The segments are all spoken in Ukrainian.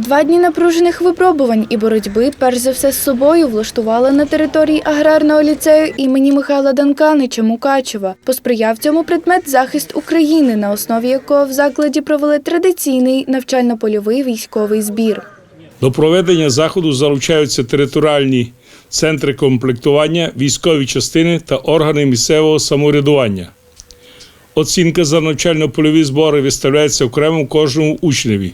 Два дні напружених випробувань і боротьби, перш за все з собою, влаштували на території аграрного ліцею імені Михайла Данканича Мукачева. Посприяв цьому предмет захист України, на основі якого в закладі провели традиційний навчально-польовий військовий збір. До проведення заходу залучаються територіальні центри комплектування, військові частини та органи місцевого самоврядування. Оцінка за навчально-польові збори виставляється окремо кожному учневі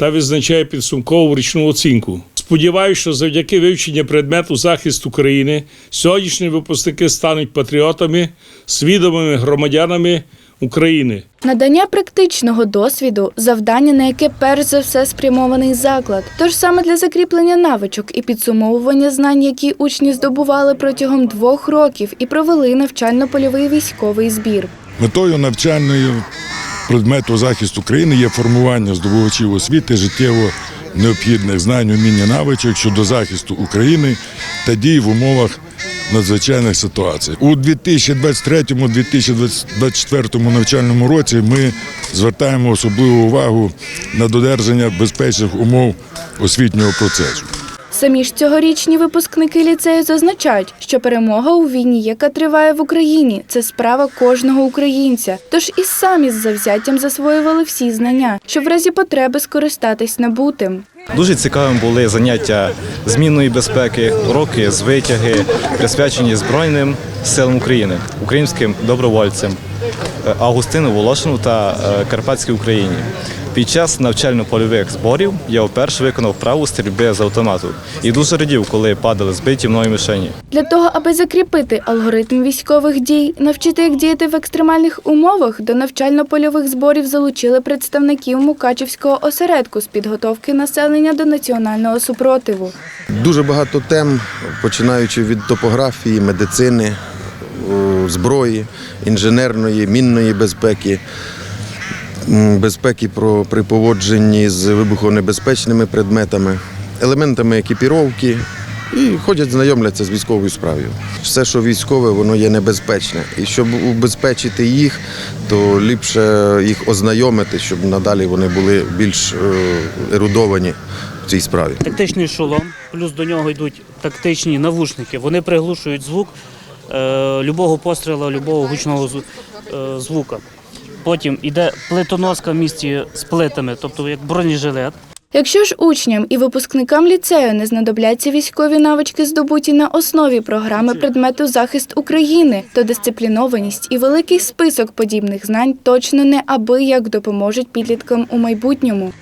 та визначає підсумкову річну оцінку. Сподіваюся, що завдяки вивченню предмету захист України сьогоднішні випускники стануть патріотами, свідомими громадянами України. Надання практичного досвіду завдання, на яке перш за все спрямований заклад. Тож саме для закріплення навичок і підсумовування знань, які учні здобували протягом двох років і провели навчально-польовий військовий збір. Метою навчальної предмету захист України є формування здобувачів освіти життєво необхідних знань, уміння навичок щодо захисту України та дій в умовах надзвичайних ситуацій. У 2023-2024 навчальному році ми звертаємо особливу увагу на додержання безпечних умов освітнього процесу. Самі ж цьогорічні випускники ліцею зазначають, що перемога у війні, яка триває в Україні, це справа кожного українця. Тож і самі з завзяттям засвоювали всі знання, щоб в разі потреби скористатись набутим. Дуже цікавим були заняття змінної безпеки, уроки з витяги, присвячені Збройним силам України, українським добровольцям, е, Августину Волошину та е, Карпатській Україні. Під час навчально-польових зборів я вперше виконав вправу стрільби з автомату і дуже радів, коли падали збиті мною мішені. Для того, аби закріпити алгоритм військових дій, навчити, як діяти в екстремальних умовах, до навчально-польових зборів залучили представників Мукачівського осередку з підготовки населення до національного супротиву. Дуже багато тем, починаючи від топографії, медицини, зброї, інженерної, мінної безпеки, безпеки про, при поводженні з вибухонебезпечними предметами, елементами екіпіровки. І ходять, знайомляться з військовою справою. Все, що військове, воно є небезпечне. І щоб убезпечити їх, то ліпше їх ознайомити, щоб надалі вони були більш е, ерудовані в цій справі. Тактичний шолом, плюс до нього йдуть тактичні навушники. Вони приглушують звук е, любого пострілу, любого гучного е, звука. Потім іде плитоноска в місті з плитами, тобто як бронежилет. Якщо ж учням і випускникам ліцею не знадобляться військові навички, здобуті на основі програми предмету захист України, то дисциплінованість і великий список подібних знань точно не аби як допоможуть підліткам у майбутньому.